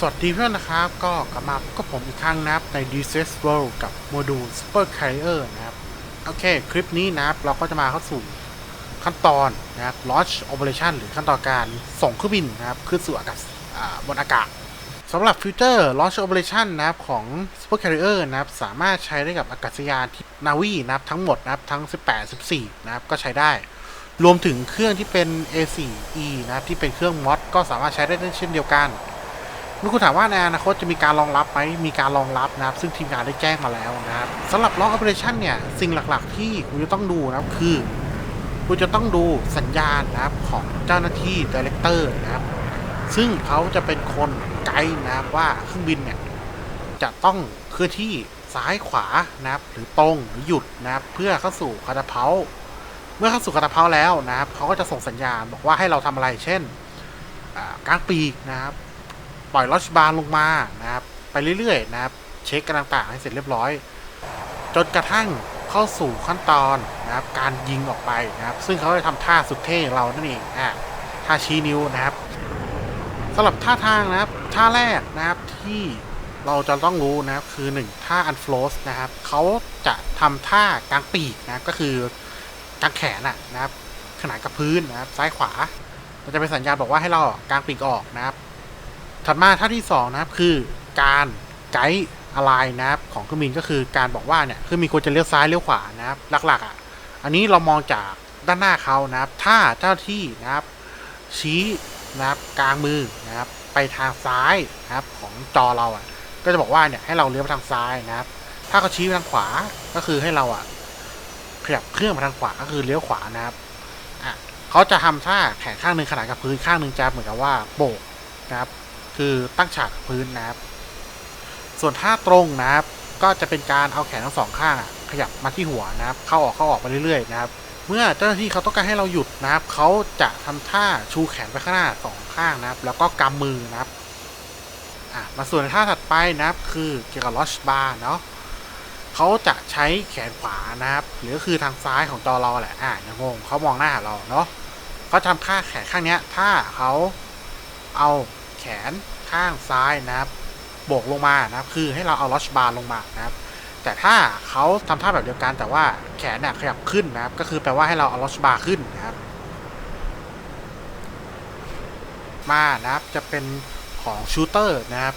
สวัสดีเพื่อนนะครับ ก็กลับมาพบกับผมอีกครั้งนะครับใน d c s World กับโมดูล Super Carrier นะครับ โอเค คลิปนี้นะครับ เราก็จะมาเข้าสู่ขั้นตอนนะครับ Launch Operation หรือขั้นตอนการส่งเครื่องบินนะครับ ขึ้นสู่อากาศบนอากาศสำหรับฟิวเจอร์ Launch Operation นะครับของ Super Carrier นะครับ สามารถใช้ได้กับอากาศยานที่นาวีนะครับทั้งหมดนะครับทั้ง 18 14 นะครับก็ใช้ได้ รวมถึงเครื่องที่เป็น A4E นะครับที่เป็นเครื่องมอดก็สามารถใช้ได้เช่นเดียวกัน เมื่อคุณถามว่าในอนาคตจะมีการรองรับไหมมีการรองรับนะครับ ซึ่งทีมงานได้แจ้งมาแล้วนะครับสำหรับ Long Operation เนี่ย สิ่งหลักๆ ที่คุณจะต้องดูนะครับคือคุณจะต้องดูสัญญาณนะครับของเจ้าหน้าที่ Director นะครับ ซึ่งเขาจะเป็นคนไกด์นะครับว่าเครื่องบินเนี่ยจะต้องเคลื่อนที่ซ้ายขวานะครับ หรือตรงหรือหยุดนะครับ เพื่อเข้าสู่คาตาเพาเมื่อเข้าสู่คาตาเพาแล้วนะครับเขาก็จะส่งสัญญาณบอกว่าให้เราทำอะไรเช่นอ่ากางปีกนะครับ ปล่อยลอชบาร์ลงมานะครับไปเรื่อยๆนะครับเช็คกันต่างๆให้เสร็จเรียบร้อย จนกระทั่งเข้าสู่ขั้นตอนนะครับการยิงออกไปนะครับ ซึ่งเขาจะทำท่าสุดเท่เรานั่นเองอะท่าชี้นิ้วนะครับสำหรับท่าทางนะครับท่าแรกนะครับที่เราจะต้องรู้นะครับคือหนึ่งท่าอันฟลอสนะครับเขาจะทำท่ากลางปีกนะครับก็คือกลางแขนนะครับขนานกับพื้นนะครับซ้ายขวา มันจะเป็นสัญญาณบอกว่าให้เรากลางปีกออกนะครับ ถัดมาท่าที่ 2 นะครับ คือการไกด์อะไรนะครับของเครื่องบินก็คือการบอกว่าเนี่ยเครื่องบินควรจะเลี้ยวซ้ายเลี้ยวขวานะครับหลักๆอะอันนี้เรามองจากด้านหน้าเขานะครับ ถ้าเจ้าที่นะครับชี้นะครับกลางมือนะครับ ไปทางซ้ายนะครับของจอเราอะ ก็จะบอกว่าเนี่ยให้เราเลี้ยวไปทางซ้ายนะครับ ถ้าเขาชี้ไปทางขวาก็คือให้เราอะขยับเครื่องไปทางขวาก็คือเลี้ยวขวานะครับอะเขาจะทำท่าแขนข้างหนึ่งขนานกับพื้นข้างหนึ่งจะเหมือนกับว่าโบกนะครับ คือตั้งฉากกับพื้นนะครับ ส่วนท่าตรงนะครับ ก็จะเป็นการเอาแขนทั้งสองข้างขยับมาที่หัวนะครับ เข้าออกเข้าออกไปเรื่อยๆนะครับ เมื่อเจ้าหน้าที่เขาต้องการให้เราหยุดนะครับ เขาจะทำท่าชูแขนไปข้างหน้าสองข้างนะครับ แล้วก็กำมือนะครับมาส่วนท่าถัดไปนะครับ คือเกี่ยวกับลอชบาร์เนาะเขาจะใช้แขนขวานะครับ หรือคือทางซ้ายของจอเราแหละอะอย่างงงเขามองหน้าเราเนาะเขาทำท่าแขนข้างเนี้ย ถ้าเขาเอา แขนข้างซ้ายนะครับโบกลงมานะครับคือให้เราเอาลอชบาร์ลงมานะครับแต่ถ้าเขาทำท่าแบบเดียวกันแต่ว่าแขนเนี่ยขยับขึ้นนะครับ ก็คือแปลว่าให้เราเอาลอชบาร์ขึ้นนะครับ มานะครับจะเป็นของชูเตอร์นะครับ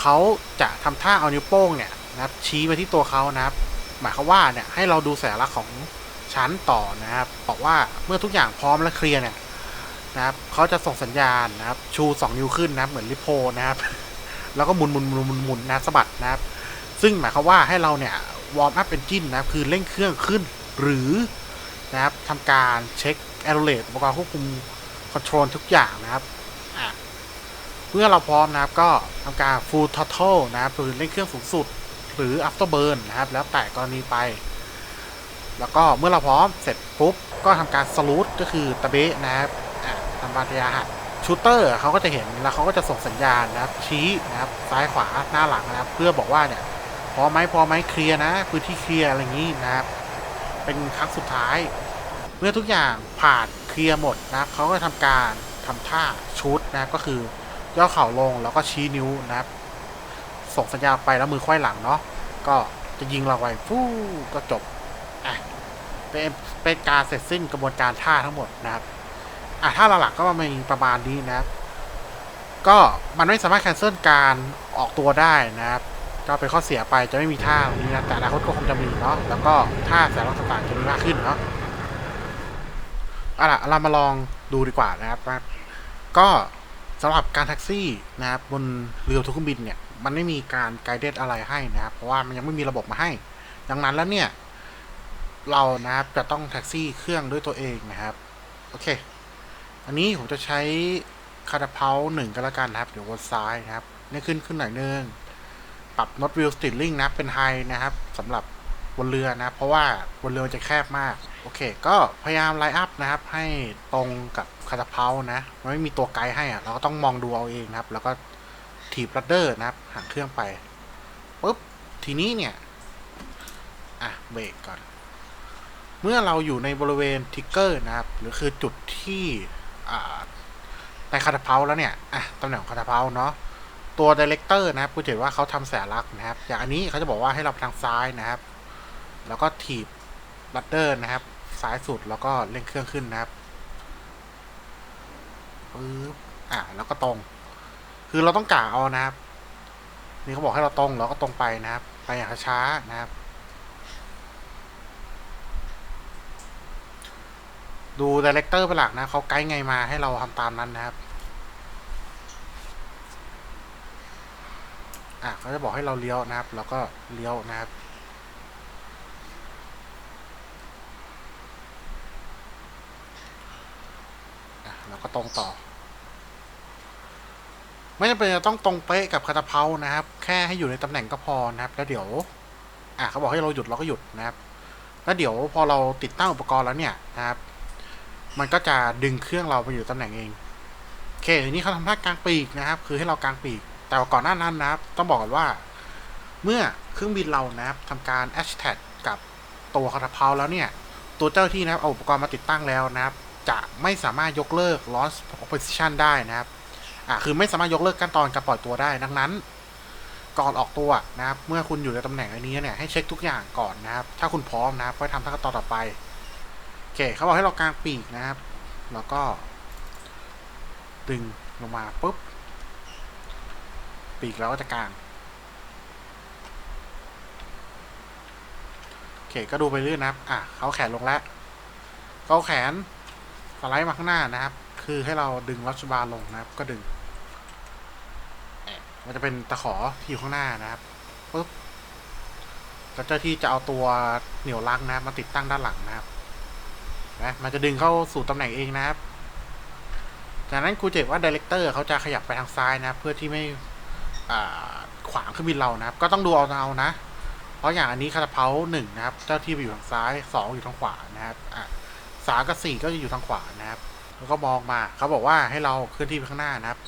เขาจะทำท่าเอานิ้วโป้งเนี่ยนะครับ ชี้ไปที่ตัวเขานะครับ หมายความว่าเนี่ยให้เราดูสัญลักษณ์ของชั้นต่อนะครับ บอกว่าเมื่อทุกอย่างพร้อมและเคลียร์เนี่ย นะครับเขาจะส่งสัญญาณนะครับ ชู 2 นิ้วขึ้นนะครับ เหมือนริโพนะครับ แล้วก็หมุนหมุนหมุนหมุนหมุนนะสะบัดนะครับ ซึ่งหมายความว่าให้เราเนี่ยวอร์มอัพเอนจินนะครับ คือเร่งเครื่องขึ้น หรือนะครับทำการเช็คแอโรเลตอุปกรณ์ควบคุมคอนโทรลทุกอย่างนะครับเมื่อเราพร้อมนะครับก็ทำการ full total นะครับคือเร่งเครื่องสูงสุด หรือ after burn นะครับ แล้วแต่กรณีไป แล้วก็เมื่อเราพร้อมเสร็จปุ๊บ ก็ทำการสลูทก็คือตะเบะนะครับ ทำบาตยาหักชูเตอร์เขาก็จะเห็นแล้วเขาก็จะส่งสัญญาณนะครับ ชี้นะครับซ้ายขวาหน้าหลังนะครับ เพื่อบอกว่าเนี่ยพอไหมพอไหมเคลียร์นะพื้นที่เคลียร์อะไรอย่างนี้นะครับ เป็นครั้งสุดท้าย เมื่อทุกอย่างผ่านเคลียร์หมดนะครับเขาก็ทำการทำท่าชุดนะก็คือย่อเข่าลงแล้วก็ชี้นิ้วนะครับ ส่งสัญญาณไปแล้วมือควายหลังเนาะก็จะยิงเราไปฟู้ก็จบอะเป็นเป็นการเสร็จสิ้นกระบวนการท่าทั้งหมดนะครับ อะถ้าหลักๆก็ประมาณประมาณนี้นะครับ ก็มันไม่สามารถแคนเซิลการออกตัวได้นะครับ ก็เป็นข้อเสียไปจะไม่มีท่าตรงนี้นะแต่อนาคตก็คงจะมีเนาะแล้วก็ท่าแสงต่างๆจะมีมากขึ้นเนาะอาล่ะเรามาลองดูดีกว่านะครับก็สำหรับการแท็กซี่นะครับบนเรือทุกเครื่องบินเนี่ยมันไม่มีการไกด์เดตอะไรให้นะครับ เพราะว่ามันยังไม่มีระบบมาให้ ดังนั้นแล้วเนี่ย เรานะครับจะต้องแท็กซี่เครื่องด้วยตัวเองนะครับ โอเค อันนี้ผมจะใช้คาราเพาหนึ่งก็แล้วกันนะครับเดี๋ยววนซ้ายนะครับนี่ขึ้นขึ้นหน่อยนึงปรับน็อตวิลสติลลิงนะเป็นไฮนะครับสำหรับบนเรือนะ เพราะว่าบนเรือมันจะแคบมาก โอเค ก็พยายามไลน์อัพนะครับ ให้ตรงกับคาราเพานะมันไม่มีตัวไกด์ให้อะเราก็ต้องมองดูเอาเองนะครับ แล้วก็ถีบรัดเดอร์นะครับห่างเครื่องไปปุ๊บทีนี้เนี่ย อะเบรกก่อน เมื่อเราอยู่ในบริเวณทิกเกอร์นะครับ หรือคือจุดที่ ในคาตาเพาแล้วเนี่ยอะตำแหน่งคาตาเพาเนาะตัวดีเลกเตอร์นะครับคุณจะเห็นว่าเขาทำแสลักนะครับ อย่างอันนี้เขาจะบอกว่าให้เราทางซ้ายนะครับ แล้วก็ถีบบัตเตอร์นะครับ ซ้ายสุดแล้วก็เร่งเครื่องขึ้นนะครับปึ๊บอะแล้วก็ตรง คือเราต้องกะเอานะครับ นี่เขาบอกให้เราตรงเราก็ตรงไปนะครับ ไปอย่างช้านะครับ ดูดีเลกเตอร์เป็นหลักนะเขาไกด์ไงมาให้เราทำตามนั้นนะครับ อะเขาจะบอกให้เราเลี้ยวนะครับแล้วก็เลี้ยวนะครับแล้วก็ตรงต่อ ไม่จำเป็นจะต้องตรงเป๊ะกับคาตาเพานะครับ แค่ให้อยู่ในตำแหน่งก็พอนะครับ แล้วเดี๋ยว อะเขาบอกให้เราหยุดเราก็หยุดนะครับ แล้วเดี๋ยวพอเราติดตั้งอุปกรณ์แล้วเนี่ยนะครับ มันก็จะดึงเครื่องเราไปอยู่ตำแหน่งเองโอเคทีนี้เขาทำท่ากลางปีกนะครับ คือให้เรากลางปีก แต่ก่อนหน้านั้นนะครับ ต้องบอกก่อนว่า เมื่อเครื่องบินเรานะครับทำการ a อ t a g กับตัวคาตาเพาแล้วเนี่ย ตัวเจ้าหน้าที่นะครับเอาอุปกรณ์มาติดตั้งแล้วนะครับ จะไม่สามารถยกเลิก launch position ได้นะครับอ่าคือไม่สามารถยกเลิกขั้นตอนการปล่อยตัวได้ดังนั้นก่อนออกตัวนะครับ เมื่อคุณอยู่ในตำแหน่งอันนี้เนี่ยให้เช็คทุกอย่างก่อนนะครับ ถ้าคุณพร้อมนะครับค่อยทำขั้นตอนต่อไป เคเขาบอกให้เรากางปีกนะครับ แล้วก็ ดึงลงมาปุ๊บ ปีกเราก็จะกางโอเคก็ดูไปเรื่อยนะครับ อะเขาแขนลงแล้วเขาแขนสไลด์มาข้างหน้านะครับ คือให้เราดึงรัชบาร์ลงนะครับ ก็ดึงมันจะเป็นตะขอที่อยู่ข้างหน้านะครับปุ๊บแล้วเจ้าที่จะเอาตัวเหนี่ยวลักนะครับมาติดตั้งด้านหลังนะครับ นะมันจะดึงเข้าสู่ตำแหน่งเองนะครับ จากนั้นครูเจ็บว่าดีเลกเตอร์เขาจะขยับไปทางซ้ายนะเพื่อที่ไม่ขวางเครื่องบินเรานะครับ ก็ต้องดูเอาเอานะ เพราะอย่างอันนี้คาตาเพาหนึ่งนะครับ เจ้าที่ไปอยู่ทางซ้ายสองอยู่ทางขวานะครับอะสามกับสี่ก็จะอยู่ทางขวานะครับ แล้วก็มองมาเขาบอกว่าให้เราเคลื่อนที่ไปข้างหน้านะครับ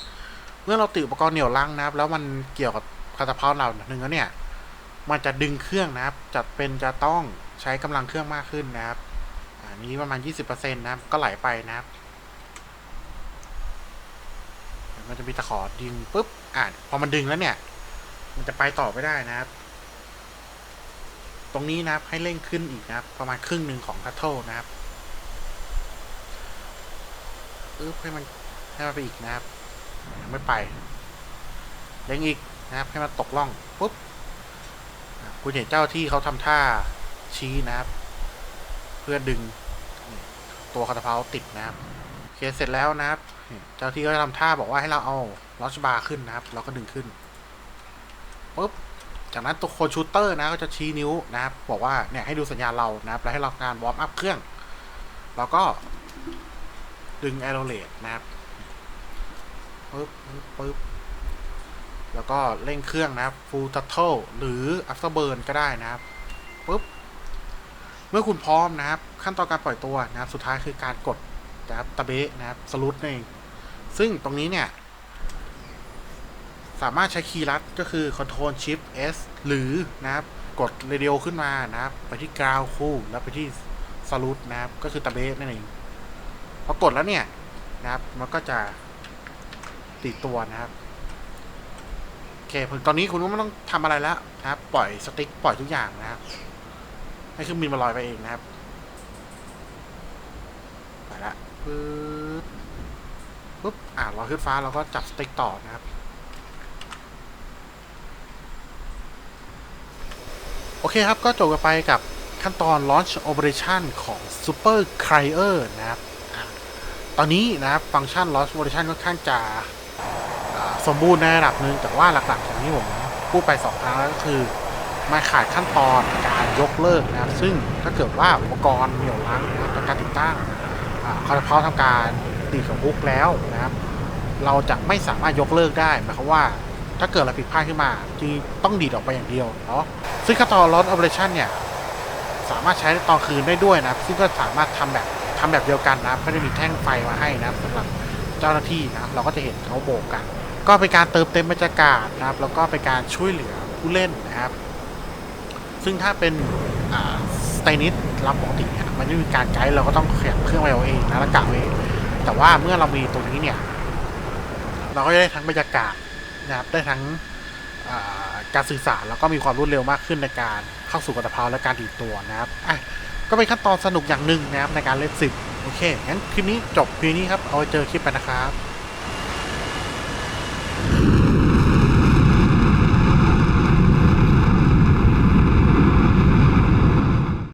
เมื่อเราติดอุปกรณ์เหนี่ยวลังนะครับ แล้วมันเกี่ยวกับคาตาเพาเราหนึ่งแล้วเนี่ย มันจะดึงเครื่องนะครับจะเป็นจะต้องใช้กำลังเครื่องมากขึ้นนะครับ อันนี้ประมาณ 20%นะครับ ก็ไหลไปนะครับมันจะมีตะขอดึงปุ๊บ อ่าพอมันดึงแล้วเนี่ย มันจะไปต่อไม่ได้นะครับ ตรงนี้นะครับให้เร่งขึ้นอีกนะครับ ประมาณครึ่งหนึ่งของพัทเทิลนะครับอึ๊บให้มันให้มันไปอีกนะครับยังไม่ไปเร่งอีกนะครับ ให้มันตกล่องปุ๊บคุณเห็นเจ้าที่เขาทำท่าชี้นะครับ เพื่อดึงตัวคาตาเพาติดนะครับโอเคเสร็จแล้วนะครับ เจ้าที่ก็ทำท่าบอกว่าให้เราเอาลอชบาร์ขึ้นนะครับ เราก็ดึงขึ้นปุ๊บจากนั้นตัวโคชูเตอร์นะก็จะชี้นิ้วนะครับ บอกว่าเนี่ยให้ดูสัญญาณเรานะครับ แล้วให้เราการวอร์มอัพเครื่อง แล้วก็ดึงแอโรเลตนะครับปึ๊บปึ๊บแล้วก็เร่งเครื่องนะครับ full throttle หรือ afterburn ก็ได้นะครับปุ๊บ เมื่อคุณพร้อมนะครับ ขั้นตอนการปล่อยตัวนะครับ สุดท้ายคือการกดนะครับตะเบะนะครับสลุดนั่นเองซึ่งตรงนี้เนี่ย สามารถใช้คีย์ลัดก็คือ Control Shift S หรือนะครับ กดเรดิโอขึ้นมานะครับ ไปที่กราวคู่แล้วไปที่สลุดนะครับ ก็คือตะเบะนั่นเองพอกดแล้วเนี่ยนะครับ มันก็จะติดตัวนะครับโอเคตอนนี้คุณก็ไม่ต้องทำอะไรแล้วนะครับ ปล่อยสติ๊กปล่อยทุกอย่างนะครับ ให้เครื่องบินมาลอยไปเองนะครับ ไปละปึ๊บปุ๊บ อ่าลอยขึ้นฟ้าเราก็จับสติ๊กต่อนะครับ โอเคครับก็จบกันไปกับขั้นตอน launch operation ของ super cryer นะครับอตอนนี้นะครับฟังก์ชัน launch operation ค่อนข้างจะสมบูรณ์ในระดับหนึ่งแต่ว่าหลักๆองที่ผมพูดไปสองครั้งแล้วก็คือมาขาดขั้นตอน ยกเลิกนะครับซึ่งถ้าเกิดว่าอุปกรณ์เหนี่ยวรั้งนะครับการติดตั้งคาร์พาทำการตีกับฮุกแล้วนะครับเราจะไม่สามารถยกเลิกได้หมายความว่าถ้าเกิดอะไรผิดพลาดขึ้นมาจึงต้องดีดออกไปอย่างเดียวเนาะซึ่งขั้นตอน loss operation เนี่ยสามารถใช้ตอนคืนได้ด้วยนะซึ่งก็สามารถทำแบบทำแบบเดียวกันนะครับก็จะมีแท่งไฟมาให้นะครับสำหรับเจ้าหน้าที่นะเราก็จะเห็นเขาโบกกัน ก็เป็นการเติมเต็มบรรยากาศนะครับแล้วก็เป็นการช่วยเหลือผู้เล่นนะครับ ซึ่งถ้าเป็นสไตนิสรับปกติเนี่ยมันไม่มีการไกด์เราก็ต้องขยับเครื่องไปเอาเองนะแล้วกะเอาเองแต่ว่าเมื่อเรามีตรงนี้เนี่ย เราก็จะได้ทั้งบรรยากาศนะครับได้ทั้งการสื่อสารแล้วก็มีความรวดเร็วมากขึ้นในการเข้าสู่กระเพราและการดีดตัวนะครับอะก็เป็นขั้นตอนสนุกอย่างหนึ่งนะครับในการเล่นสิบโอเคงั้นคลิปนี้จบเพียงนี้ครับเอาไว้เจอคลิปไปนะครับ